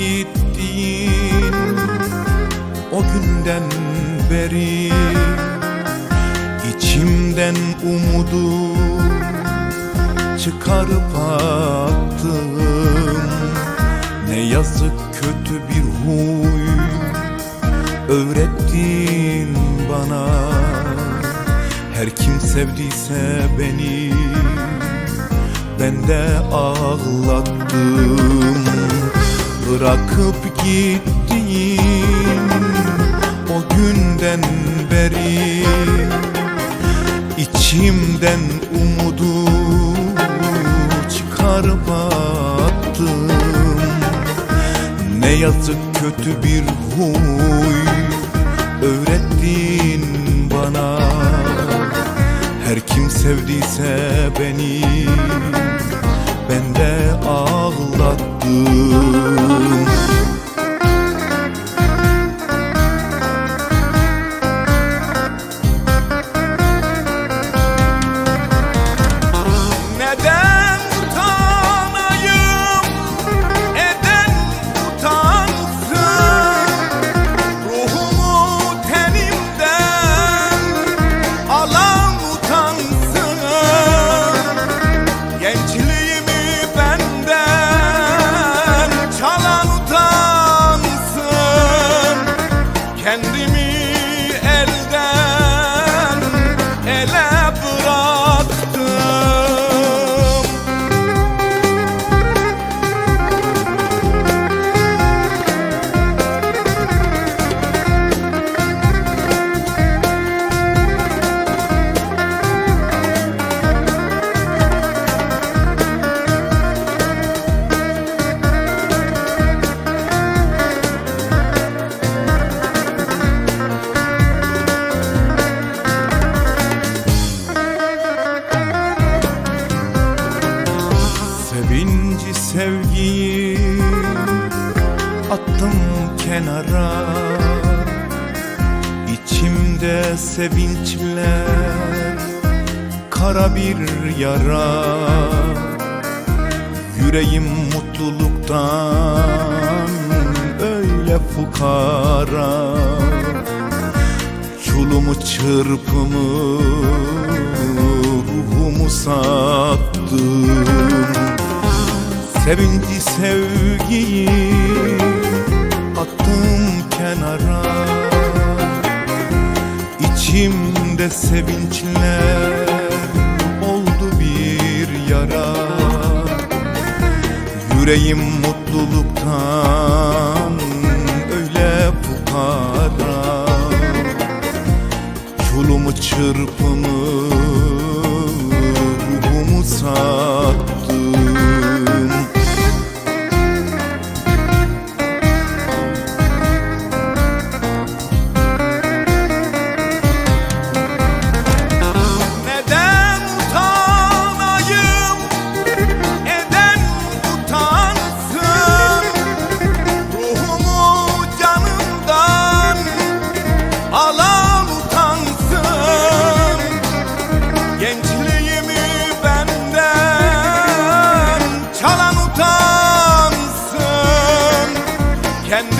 Gittin o günden beri içimden umudu çıkarıp attım Ne yazık kötü bir huy öğrettin bana. Her kim sevdiyse beni ben de ağlattım Bırakıp gittin o günden beri İçimden umudu çıkarıp attım Ne yazık kötü bir huy öğrettin bana. Her kim sevdiyse beni ben de ağlattım Neden Sevinci sevgiyi attım kenara. İçimde sevinçler kara bir yara. Yüreğim mutluluktan öyle fukara. Çulumu çırpımı ruhumu sattım Sevinci sevgiyi attım kenara. İçimde sevinçler oldu bir yara. Yüreğim mutluluktan öyle fukara. Çulumu çırpımı Kendi